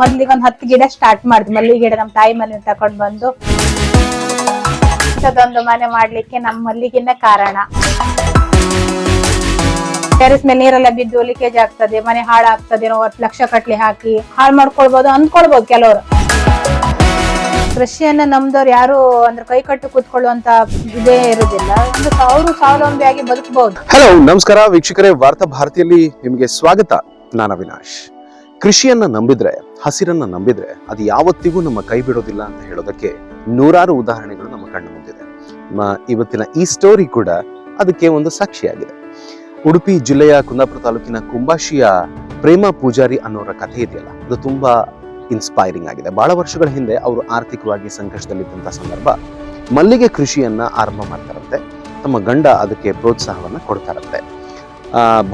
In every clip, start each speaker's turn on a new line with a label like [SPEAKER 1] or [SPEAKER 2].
[SPEAKER 1] ಮೊದ್ಲಿಗೆ ಒಂದ್ ಹತ್ತು ಗಿಡ ಸ್ಟಾರ್ಟ್ ಮಾಡಿದ್ವಿ ಮಲ್ಲಿಗೆ ಗಿಡ ನಮ್ ತಾಯಿ ಮನೆ ತಕೊಂಡ್ ಬಂದು ಅದೊಂದು ಮನೆ ಮಾಡ್ಲಿಕ್ಕೆ ನಮ್ ಮಲ್ಲಿಗಿನ ಕಾರಣ. ಟೆರೆಸ್ ಮೇಲೆ ನೀರೆಲ್ಲ ಬಿದ್ದು ಲೀಕೇಜ್ ಆಗ್ತದೆ, ಮನೆ ಹಾಳಾಗ್ತದೆ ಹತ್ತು ಲಕ್ಷ ಕಟ್ಲಿ ಹಾಕಿ ಹಾಳು ಮಾಡ್ಕೊಳ್ಬಹುದು ಅಂದ್ಕೊಳ್ಬಹುದು ಕೆಲವರು. ಕೃಷಿಯನ್ನ ನಮ್ದವ್ರು ಯಾರು ಅಂದ್ರೆ ಕೈ ಕಟ್ಟು ಕೂತ್ಕೊಳ್ಳುವಂತ ಇದೇ ಇರುದಿಲ್ಲ. ಒಂದು ಅವರು ಸ್ವಾವಲಂಬಿಯಾಗಿ ಬದುಕಬಹುದು
[SPEAKER 2] ಹಲೋ ನಮಸ್ಕಾರ. ವೀಕ್ಷಕರೇ, ವಾರ್ತಾ ಭಾರತಿಯಲ್ಲಿ ನಿಮಗೆ ಸ್ವಾಗತ. ನಾನು ಅವಿನಾಶ್. ಕೃಷಿಯನ್ನ ನಂಬಿದ್ರೆ, ಹಸಿರನ್ನ ನಂಬಿದ್ರೆ ಅದು ಯಾವತ್ತಿಗೂ ನಮ್ಮ ಕೈ ಬಿಡೋದಿಲ್ಲ ಅಂತ ಹೇಳೋದಕ್ಕೆ ನೂರಾರು ಉದಾಹರಣೆಗಳು ನಮ್ಮ ಕಣ್ಣು ಮುಂದಿದೆ. ಇವತ್ತಿನ ಈ ಸ್ಟೋರಿ ಕೂಡ ಅದಕ್ಕೆ ಒಂದು ಸಾಕ್ಷಿಯಾಗಿದೆ. ಉಡುಪಿ ಜಿಲ್ಲೆಯ ಕುಂದಾಪುರ ತಾಲೂಕಿನ ಕುಂಬಾಶಿಯ ಪ್ರೇಮ ಪೂಜಾರಿ ಅನ್ನೋರ ಕಥೆ ಇದೆಯಲ್ಲ, ಅದು ತುಂಬಾ ಇನ್ಸ್ಪೈರಿಂಗ್ ಆಗಿದೆ. ಬಹಳ ವರ್ಷಗಳ ಹಿಂದೆ ಅವರು ಆರ್ಥಿಕವಾಗಿ ಸಂಕಷ್ಟದಲ್ಲಿದ್ದಂಥ ಸಂದರ್ಭ ಮಲ್ಲಿಗೆ ಕೃಷಿಯನ್ನ ಆರಂಭ ಮಾಡ್ತಾರಂತೆ. ತಮ್ಮ ಗಂಡ ಅದಕ್ಕೆ ಪ್ರೋತ್ಸಾಹವನ್ನ ಕೊಡ್ತಾರಂತೆ.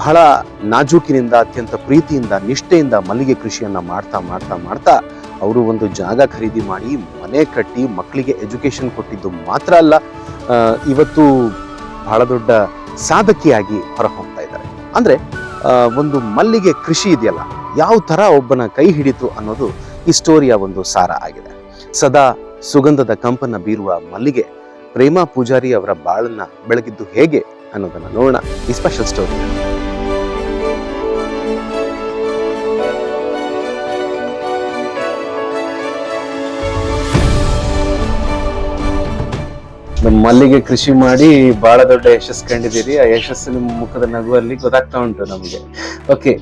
[SPEAKER 2] ಬಹಳ ನಾಜೂಕಿನಿಂದ, ಅತ್ಯಂತ ಪ್ರೀತಿಯಿಂದ, ನಿಷ್ಠೆಯಿಂದ ಮಲ್ಲಿಗೆ ಕೃಷಿಯನ್ನು ಮಾಡ್ತಾ ಮಾಡ್ತಾ ಮಾಡ್ತಾ ಅವರು ಒಂದು ಜಾಗ ಖರೀದಿ ಮಾಡಿ, ಮನೆ ಕಟ್ಟಿ, ಮಕ್ಕಳಿಗೆ ಎಜುಕೇಶನ್ ಕೊಟ್ಟಿದ್ದು ಮಾತ್ರ ಅಲ್ಲ ಇವತ್ತು ಬಹಳ ದೊಡ್ಡ ಸಾಧಕಿಯಾಗಿ ಹೊರಹೊಮ್ತಾ ಇದ್ದಾರೆ. ಅಂದರೆ ಒಂದು ಮಲ್ಲಿಗೆ ಕೃಷಿ ಇದೆಯಲ್ಲ, ಯಾವ ಥರ ಒಬ್ಬನ ಕೈ ಹಿಡಿತು ಅನ್ನೋದು ಈ ಸ್ಟೋರಿಯ ಒಂದು ಸಾರ ಆಗಿದೆ. ಸದಾ ಸುಗಂಧದ ಕಂಪನ್ನ ಬೀರುವ ಮಲ್ಲಿಗೆ, ಪ್ರೇಮ ಪೂಜಾರಿ ಅವರ ಬಾಳನ್ನ ಬೆಳಗಿದ್ದು ಹೇಗೆ? ಅನ್ನೋದನ್ನ ನೋಡೋಣ. ಈ ಸ್ಪೆಷಲ್ ಸ್ಟೋರಿ ಮಲ್ಲಿಗೆ ಕೃಷಿ ಮಾಡಿ ಬಹಳ ದೊಡ್ಡ ಯಶಸ್ಸು ಕಂಡಿದ್ದೀರಿ. ಆ ಯಶಸ್ಸು ನಿಮ್ಮ ಮುಖದ ನಗುವಲ್ಲಿ ಗೊತ್ತಾಗ್ತಾ ಉಂಟು ನಮಗೆ. ಓಕೆ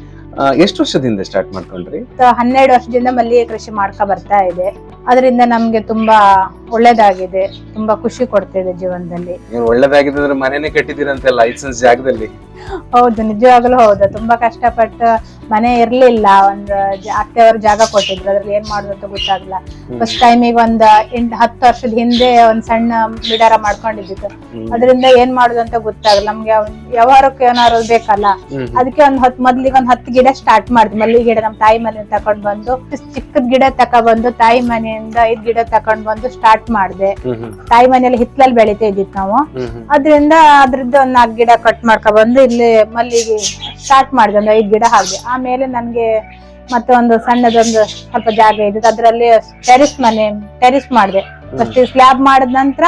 [SPEAKER 2] ಎಷ್ಟು ವರ್ಷದಿಂದ ಸ್ಟಾರ್ಟ್ ಮಾಡ್ಕೊಂಡ್ರಿ?
[SPEAKER 1] ಹನ್ನೆರಡು ವರ್ಷದಿಂದ ಮಲ್ಲಿಗೆ ಕೃಷಿ ಮಾಡ್ಕೊ ಬರ್ತಾ ಇದೆ. ಅದರಿಂದ ನಮ್ಗೆ ತುಂಬಾ ಒಳ್ಳೇದಾಗಿದೆ. ತುಂಬಾ ಖುಷಿ ಕೊಡ್ತಿದೆ ಜೀವನದಲ್ಲಿ.
[SPEAKER 2] ನೀವು ಅಂದ್ರೆ ಮನೆನೇ ಕಟ್ಟಿದಿರಂತೆ ಲೈಸೆನ್ಸ್ ಜಾಗದಲ್ಲಿ.
[SPEAKER 1] ಹೌದು ನಿಜವಾಗ್ಲೂ ಹೌದು. ತುಂಬಾ ಕಷ್ಟಪಟ್ಟು ಮನೆ ಇರ್ಲಿಲ್ಲ. ಒಂದ್ ಜ- ಅತ್ತೆಯವರು ಜಾಗ ಕೊಟ್ಟಿದ್ರು. ಅದ್ರಲ್ಲಿ ಏನ್ ಮಾಡುದು ಅಂತ ಗೊತ್ತಾಗ್ಲಿಲ್ಲ. ಫಸ್ಟ್ ಟೈಮಿಗೆ ಒಂದ್ ಎಂಟ್ ಹತ್ತು ವರ್ಷದ ಹಿಂದೆ ಒಂದ್ ಸಣ್ಣ ಬಿಡಾರ ಮಾಡ್ಕೊಂಡಿದ್ದು ಅದರಿಂದ ಏನ್ ಮಾಡುದು ಅಂತ ಗೊತ್ತಾಗಲ್ಲ ನಮ್ಗೆ ವ್ಯವಹಾರಕ್ಕೆ ಏನಾದ್ರು ಬೇಕಲ್ಲ. ಅದಕ್ಕೆ ಒಂದ್ ಹತ್ ಮೊದ್ಲಿಗೆ ಒಂದ್ ಹತ್ತು ಗಿಡ ಸ್ಟಾರ್ಟ್ ಮಾಡಿದ್ವಿ. ಮಲ್ಲಿ ಗಿಡ ನಮ್ ತಾಯಿ ಮನೆ ತಕೊಂಡ್ ಬಂದು ಚಿಕ್ಕದ ಗಿಡ ತಕೊಂಡ್ ತಾಯಿ ಮನೆಯಿಂದ ಐದ್ ಗಿಡ ತಕೊಂಡ್ ಬಂದು ಸ್ಟಾರ್ಟ್ ಮಾಡಿದೆ. ತಾಯಿ ಮನೆಯಲ್ಲಿ ಹಿತ್ತಲಲ್ಲಿ ಬೆಳಿತಾ ಇದ್ದಿತ್ತು ನಾವು. ಅದ್ರಿಂದ ಅದ್ರದ್ದು ಒಂದ್ ನಾಲ್ಕು ಗಿಡ ಕಟ್ ಮಾಡ್ಕೊ ಬಂದು ಇಲ್ಲಿ ಮಲ್ಲಿಗೆ ಸ್ಟಾರ್ಟ್ ಮಾಡಿದೆ ಒಂದು ಐದ್ ಗಿಡ ಹಾಗೆ. ಆಮೇಲೆ ನನ್ಗೆ ಮತ್ತೆ ಒಂದು ಸಣ್ಣದೊಂದು ಸ್ವಲ್ಪ ಜಾಗ ಇದ್ದು ಅದ್ರಲ್ಲಿ ಟೆರಿಸ್ ಮನೆ ಟೆರಿಸ್ ಮಾಡಿದೆ. ಫಸ್ಟ್ ಸ್ಲ್ಯಾಬ್ ಮಾಡಿದ ನಂತರ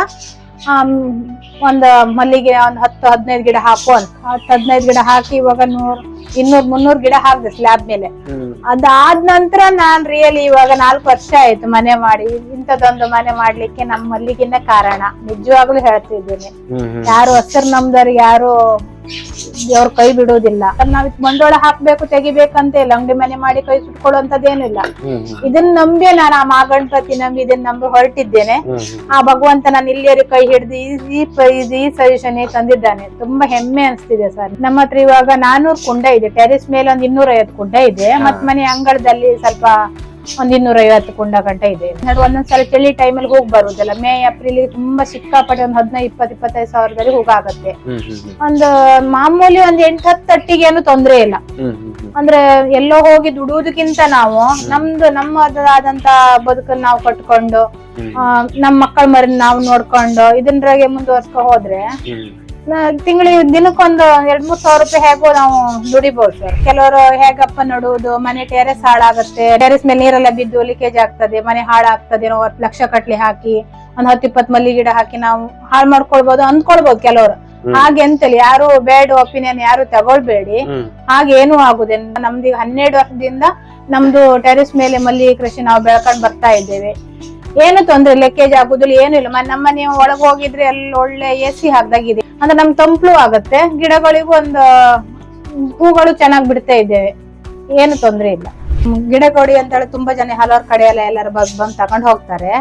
[SPEAKER 1] ಒಂದು ಮಲ್ಲಿಗೆ ಒಂದ್ ಹತ್ತು ಹದಿನೈದು ಗಿಡ ಹಾಕು ಅಂತ. ಹತ್ತು ಹದಿನೈದು ಗಿಡ ಹಾಕಿ ಇವಾಗ ನೂರ್ ಇನ್ನೂರ್ ಮುನ್ನೂರ್ ಗಿಡ ಹಾಕಿದೆ ಸ್ಲ್ಯಾಬ್ ಮೇಲೆ. ಅದಾದ ನಂತರ ನಾನ್ ರಿಯಲಿ ಇವಾಗ ನಾಲ್ಕು ವರ್ಷ ಆಯ್ತು ಮನೆ ಮಾಡಿ. ಇಂಥದೊಂದು ಮನೆ ಮಾಡ್ಲಿಕ್ಕೆ ನಮ್ ಮಲ್ಲಿಗೆನೆ ಕಾರಣ. ನಿಜವಾಗ್ಲೂ ಹೇಳ್ತಿದ್ದೀನಿ. ಯಾರು ಹಸಿರು ನಮ್ದವ್ರಿಗೆ ಯಾರು ಅವ್ರ ಕೈ ಬಿಡೋದಿಲ್ಲ. ನಾವ್ ಮಂಡೋಳ ಬಂಡವಾಳ ಹಾಕ್ಬೇಕು ತೆಗಿಬೇಕಂತ ಇಲ್ಲ. ಅಂಗಡಿ ಮನೆ ಮಾಡಿ ಕೈ ಸುಟ್ಕೊಳ್ಳುವಂತದ್ದೇನಿಲ್ಲ ಇದನ್ನ ನಂಬಿ ನಾನು ಆ ಮಹಾಗಣಪತಿ ನಂಬಿ ಇದನ್ನ ನಂಬಿ ಹೊರಟಿದ್ದೇನೆ. ಆ ಭಗವಂತ ನಾನು ಇಲ್ಲಿಯರಿ ಕೈ ಹಿಡಿದು ಈ ಈ ಸಜೆಷನ್ ತಂದಿದ್ದಾನೆ. ತುಂಬಾ ಹೆಮ್ಮೆ ಅನ್ಸ್ತಿದೆ ಸರ್. ನಮ್ಮ ಹತ್ರ ಇವಾಗ ನಾನೂರ್ ಕುಂಡ ಇದೆ. ಟೆರೆಸ್ ಮೇಲೆ ಒಂದ್ ಇನ್ನೂರ ಐವತ್ತು ಕುಂಡ ಇದೆ. ಮತ್ ಮನೆ ಅಂಗಳದಲ್ಲಿ ಸ್ವಲ್ಪ ಒಂದ್ ಇನ್ನೂರ ಐವತ್ತು ಕುಂಡ ಗಂಟ ಇದೆ. ಒಂದೊಂದ್ಸಲ ಚಳಿ ಟೈಮಲ್ಲಿ ಹೋಗಿ ಬರುದಿಲ್ಲ. ಮೇ ಏಪ್ರಿಲ್ ತುಂಬಾ ಸಿಕ್ಕಾಪಟ್ಟೆ ಒಂದ್ ಹದಿನೈದು ಇಪ್ಪತ್ ಇಪ್ಪತ್ತೈದು ಸಾವಿರದಲ್ಲಿ ಹೋಗಾಗತ್ತೆ ಒಂದು ಮಾಮೂಲಿ ಒಂದ್ ಎಂಟ್ ಹತ್ತು ತಟ್ಟಿಗೆ ಏನು ತೊಂದ್ರೆ ಇಲ್ಲ. ಅಂದ್ರೆ ಎಲ್ಲೋ ಹೋಗಿ ದುಡುವುದಕ್ಕಿಂತ ನಾವು ನಮ್ದು ನಮ್ಮದಾದಂತ ಬದುಕನ್ನ ನಾವು ಕಟ್ಕೊಂಡು ನಮ್ ಮಕ್ಕಳ ಮರಿ ನಾವು ನೋಡ್ಕೊಂಡು ಇದನ್ರಾಗೆ ಮುಂದುವರ್ಸ್ಕೊ ಹೋದ್ರೆ ತಿಂಗಳಿಗೆ ದಿನಕ್ಕೊಂದು ಎರಡ್ ಮೂರ್ ಸಾವಿರ ರೂಪಾಯಿ ಹೇಗೋ ನಾವು ದುಡಿಬಹುದು ಸರ್ ಕೆಲವರು ಹೇಗಪ್ಪ ನಡುವುದು ಮನೆ ಟೆರೆಸ್ ಹಾಳಾಗತ್ತೆ ಟೆರೆಸ್ ಮೇಲೆ ನೀರೆಲ್ಲ ಬಿದ್ದು ಲೀಕೇಜ್ ಆಗ್ತದೆ ಮನೆ ಹಾಳಾಗ್ತದೆ ಹತ್ತು ಲಕ್ಷ ಕಟ್ಲಿ ಹಾಕಿ ಒಂದ್ ಹತ್ತು ಇಪ್ಪತ್ ಮಲ್ಲಿ ಗಿಡ ಹಾಕಿ ನಾವು ಹಾಳು ಮಾಡ್ಕೊಳ್ಬಹುದು ಅಂದ್ಕೊಳ್ಬಹುದು ಕೆಲವರು. ಹಾಗೆ ಹೇಳಿ ಯಾರು ಬೇಡ ಒಪಿನಿಯನ್ ಯಾರು ತಗೊಳ್ಬೇಡಿ. ಹಾಗೇನು ಆಗುದಿಲ್ಲ. ನಮ್ದು ಹನ್ನೆರಡು ವರ್ಷದಿಂದ ನಮ್ದು ಟೆರೆಸ್ ಮೇಲೆ ಮಲ್ಲಿ ಕೃಷಿ ನಾವು ಬೆಳ್ಕೊಂಡ್ ಬರ್ತಾ ಇದ್ದೇವೆ. ಏನು ತೊಂದ್ರೆ ಲೆಕ್ಕೇಜ್ ಆಗುದಿಲ್ಲ ಏನು ಇಲ್ಲ. ನಮ್ಮ ನೀವು ಒಳಗೆ ಹೋಗಿದ್ರೆ ಅಲ್ಲಿ ಒಳ್ಳೆ ಎ ಸಿ ಹಾಕ್ದಾಗಿದೆ ಅಂದ್ರೆ ನಮ್ ತಂಪ್ಲು ಆಗತ್ತೆ ಗಿಡಗಳಿಗೂ ಒಂದು ಹೂಗಳು ಚೆನ್ನಾಗಿ ಬಿಡ್ತಾ ಇದ್ದೇವೆ. ಏನು ತೊಂದ್ರೆ ಇಲ್ಲ. ಗಿಡ ಕೊಡಿ ಅಂತ ಹೇಳಿ ತುಂಬಾ ಜನ ಹಲವಾರು ಕಡೆ ಎಲ್ಲ ಎಲ್ಲರೂ ಬಂದು ಬಂದ್ ತಗೊಂಡ್ ಹೋಗ್ತಾರೆ.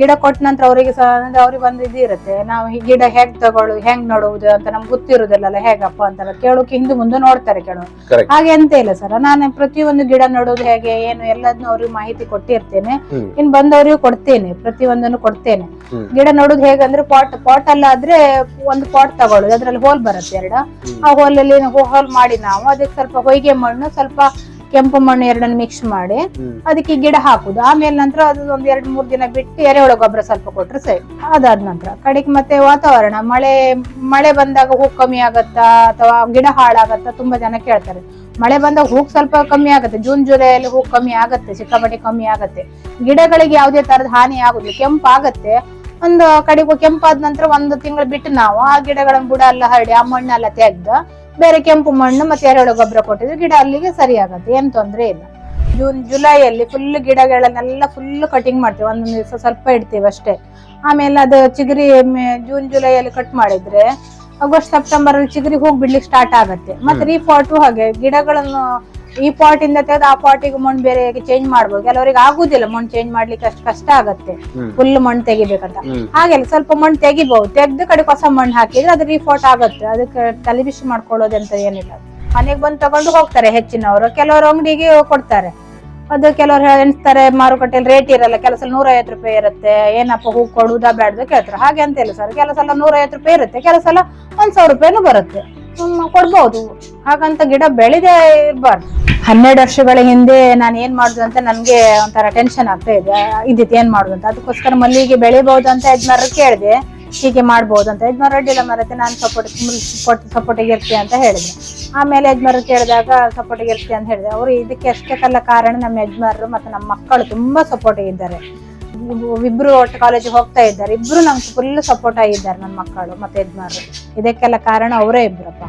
[SPEAKER 1] ಗಿಡ ಕೊಟ್ಟ ನಂತರ ಅವರಿಗೆ ಸಹ ಅಂದ್ರೆ ಅವ್ರಿಗೆ ಒಂದು ಇದು ಇರುತ್ತೆ. ನಾವು ಈ ಗಿಡ ಹೇಗ್ ತಗೊಳ್ಳು ಹೆಂಗ್ ನೋಡುವುದು ಅಂತ ನಮ್ಗೆ ಗೊತ್ತಿರುದಿಲ್ಲಲ್ಲ ಹೇಗಪ್ಪ ಅಂತೆಲ್ಲ ಕೇಳೋಕೆ ಹಿಂದೆ ಮುಂದೆ ನೋಡ್ತಾರೆ ಕೆಲವು ಹಾಗೆ ಅಂತ ಇಲ್ಲ ಸರ್. ನಾನು ಪ್ರತಿಯೊಂದು ಗಿಡ ನೋಡೋದು ಹೇಗೆ ಏನು ಎಲ್ಲದನ್ನು ಅವ್ರಿಗೆ ಮಾಹಿತಿ ಕೊಟ್ಟಿರ್ತೇನೆ. ಇನ್ ಬಂದವರಿಗೂ ಕೊಡ್ತೇನೆ ಪ್ರತಿಯೊಂದನ್ನು ಕೊಡ್ತೇನೆ. ಗಿಡ ನೋಡೋದು ಹೇಗಂದ್ರೆ ಪಾಟ್ ಪಾಟ್ ಅಲ್ಲ ಆದ್ರೆ ಒಂದು ಪಾಟ್ ತಗೊಳ್ಳೋದು. ಅದ್ರಲ್ಲಿ ಹೋಲ್ ಬರುತ್ತೆ ಎರಡು. ಆ ಹೋಲಲ್ಲಿ ಹೋಲ್ ಮಾಡಿ ನಾವು. ಅದಕ್ಕೆ ಸ್ವಲ್ಪ ಹೊಯ್ಗೆ ಮಣ್ಣು ಸ್ವಲ್ಪ ಕೆಂಪು ಮಣ್ಣು ಎರಡನ್ನು ಮಿಕ್ಸ್ ಮಾಡಿ ಅದಕ್ಕೆ ಗಿಡ ಹಾಕುದು. ಆಮೇಲೆ ನಂತರ ಅದು ಒಂದ್ ಎರಡ್ ಮೂರ್ ದಿನ ಬಿಟ್ಟು ಎರೆಹುಳ ಗೊಬ್ಬರ ಸ್ವಲ್ಪ ಕೊಟ್ರೆ ಸರಿ. ಅದಾದ ನಂತರ ಕಡೆಗೆ ಮತ್ತೆ ವಾತಾವರಣ ಮಳೆ ಮಳೆ ಬಂದಾಗ ಹೂ ಕಮ್ಮಿ ಆಗತ್ತಾ ಅಥವಾ ಗಿಡ ಹಾಳಾಗತ್ತಾ ತುಂಬಾ ಜನ ಕೇಳ್ತಾರೆ. ಮಳೆ ಬಂದಾಗ ಹೂ ಸ್ವಲ್ಪ ಕಮ್ಮಿ ಆಗುತ್ತೆ ಜೂನ್ ಜುಲೈಯಲ್ಲಿ ಹೂ ಕಮ್ಮಿ ಆಗುತ್ತೆ ಸಿಕ್ಕಾಪಟ್ಟೆ ಕಮ್ಮಿ ಆಗುತ್ತೆ. ಗಿಡಗಳಿಗೆ ಯಾವುದೇ ತರದ ಹಾನಿ ಆಗುದಿಲ್ಲ ಕೆಂಪು ಆಗತ್ತೆ. ಒಂದು ಕಡೆಗೂ ಕೆಂಪಾದ ನಂತರ ಒಂದು ತಿಂಗಳು ಬಿಟ್ಟು ನಾವು ಆ ಗಿಡಗಳ ಬುಡ ಎಲ್ಲ ಹರಡಿ ಆ ಮಣ್ಣೆಲ್ಲ ತೆಗ್ದು ಬೇರೆ ಕೆಂಪು ಮಣ್ಣು ಮತ್ತೆ ಎರೆಹುಳ ಗೊಬ್ಬರ ಕೊಟ್ಟಿದ್ರೆ. ಗಿಡ ಅಲ್ಲಿಗೆ ಸರಿ ಆಗತ್ತೆ ಏನ್ ತೊಂದರೆ ಇಲ್ಲ. ಜೂನ್ ಜುಲೈಯಲ್ಲಿ ಫುಲ್ ಗಿಡಗಳನ್ನೆಲ್ಲ ಫುಲ್ ಕಟಿಂಗ್ ಮಾಡ್ತೀವಿ. ಒಂದೊಂದು ದಿವಸ ಸ್ವಲ್ಪ ಇಡ್ತೀವಿ ಅಷ್ಟೇ. ಆಮೇಲೆ ಅದು ಚಿಗುರಿ ಮೇ- ಜೂನ್ ಜುಲೈಯಲ್ಲಿ ಕಟ್ ಮಾಡಿದ್ರೆ ಆಗಸ್ಟ್ ಸೆಪ್ಟೆಂಬರ್ ಅಲ್ಲಿ ಚಿಗುರಿ ಹೋಗಿ ಬಿಡ್ಲಿಕ್ಕೆ ಸ್ಟಾರ್ಟ್ ಆಗುತ್ತೆ. ಮತ್ತೆ ರೀಪಾಟು ಹಾಗೆ ಗಿಡಗಳನ್ನು ಈ ಪಾಟ್ ಇಂದ ತೆಗೆದು ಆ ಪಾಟಿಗೆ ಮಣ್ಣು ಬೇರೆ ಚೇಂಜ್ ಮಾಡ್ಬೋದು. ಕೆಲವರಿಗೆ ಆಗುದಿಲ್ಲ ಮಣ್ಣು ಚೇಂಜ್ ಮಾಡ್ಲಿಕ್ಕೆ ಅಷ್ಟು ಕಷ್ಟ ಆಗತ್ತೆ. ಫುಲ್ ಮಣ್ಣು ತೆಗಿಬೇಕಂತ.
[SPEAKER 2] ಹಾಗೆ
[SPEAKER 1] ಹಾಗೆಲ್ಲ ಸ್ವಲ್ಪ ಮಣ್ಣು ತೆಗಿಬಹುದು ತೆಗೆದು ಕಡೆ ಹೊಸ ಮಣ್ಣು ಹಾಕಿದ್ರೆ ಅದು ರೀಪೋರ್ಟ್ ಆಗುತ್ತೆ. ಅದಕ್ಕೆ ತಲೆಬಿಸಿ ಅಂತ ಏನಿಲ್ಲ. ಮನೆಗೆ ಬಂದು ತಗೊಂಡು ಹೋಗ್ತಾರೆ ಹೆಚ್ಚಿನವರು. ಕೆಲವರು ಅಂಗಡಿಗೆ ಕೊಡ್ತಾರೆ. ಅದು ಕೆಲವರು ಎಣಿಸ್ತಾರೆ ಮಾರುಕಟ್ಟೆಯಲ್ಲಿ ರೇಟ್ ಇರಲ್ಲ. ಕೆಲಸ ನೂರ ನೂರೈವತ್ತು ರೂಪಾಯಿ ಇರುತ್ತೆ. ಏನಪ್ಪ ಹೂ ಕೊಡುದಾ ಬೇಡದ ಕೇಳ್ತಾರೆ. ಹಾಗೆ ಅಂತ ಇಲ್ಲ ಸರ್ ಕೆಲಸ ನೂರ ನೂರೈವತ್ತು ರೂಪಾಯಿ ಇರುತ್ತೆ. ಕೆಲಸ ಒಂದ್ ಸಾವಿರ ರೂಪಾಯಿನೂ ಬರುತ್ತೆ. ಕೊಡ್ಬೋದು. ಹಾಗಂತ ಗಿಡ ಬೆಳೆದೇ ಇರಬಾರ್ದು ಹನ್ನೆರಡು ವರ್ಷಗಳ ಹಿಂದೆ ನಾನು ಏನ್ ಮಾಡುದು ಅಂತ ನನ್ಗೆ ಒಂಥರ ಟೆನ್ಷನ್ ಆಗ್ತಾ ಇದೆ. ಇದ್ದಿತ್ತು ಏನ್ ಮಾಡುದು ಅಂತ. ಅದಕ್ಕೋಸ್ಕರ ಮಲ್ಲಿಗೆ ಬೆಳಿಬಹುದು ಅಂತ ಯಜಮಾನ್ರ ಕೇಳಿದೆ. ಹೀಗೆ ಮಾಡ್ಬೋದು ಅಂತ. ಯಜಮಾನ್ ಅಡ್ಡಿಲ್ಲ ಮರತ್ತೆ ನಾನು ಸಪೋರ್ಟ್ ಸಪೋರ್ಟ್ ಸಪೋರ್ಟಿಗೆ ಇರ್ತೀಯ ಅಂತ ಹೇಳಿದೆ. ಆಮೇಲೆ ಯಜಮಾನ್ರು ಕೇಳಿದಾಗ ಸಪೋರ್ಟಿಗೆ ಇರ್ತೀಯ ಅಂತ ಹೇಳಿದೆ. ಅವರು ಇದಕ್ಕೆ ಅಷ್ಟಕ್ಕೆಲ್ಲ ಕಾರಣ ನಮ್ಮ ಯಜ್ಮಾರರು ಮತ್ತೆ ನಮ್ಮ ಮಕ್ಕಳು ತುಂಬಾ ಸಪೋರ್ಟಿಗೆ ಇದ್ದಾರೆ. ಇಬ್ರು ಒಟ್ಟು ಕಾಲೇಜಿಗೆ ಹೋಗ್ತಾ ಇದ್ದಾರೆ. ಇಬ್ರು ನಮ್ಗೆ ಫುಲ್ ಸಪೋರ್ಟ್ ಆಗಿದ್ದಾರೆ ನನ್ನ ಮಕ್ಕಳು ಮತ್ತೆ ಯಜಮಾನ್ರು. ಇದಕ್ಕೆಲ್ಲ ಕಾರಣ ಅವರೇ ಇಬ್ರಪ್ಪ.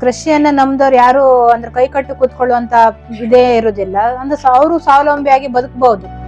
[SPEAKER 1] ಕೃಷಿಯನ್ನ ನಮ್ದವ್ರು ಯಾರು ಅಂದ್ರೆ ಕೈ ಕಟ್ಟು ಕೂತ್ಕೊಳ್ಳುವಂತ ಇದೇ ಇರುದಿಲ್ಲ. ಅಂದ್ರೆ ಅವರು ಸ್ವಾವಲಂಬಿಯಾಗಿ ಬದುಕಬಹುದು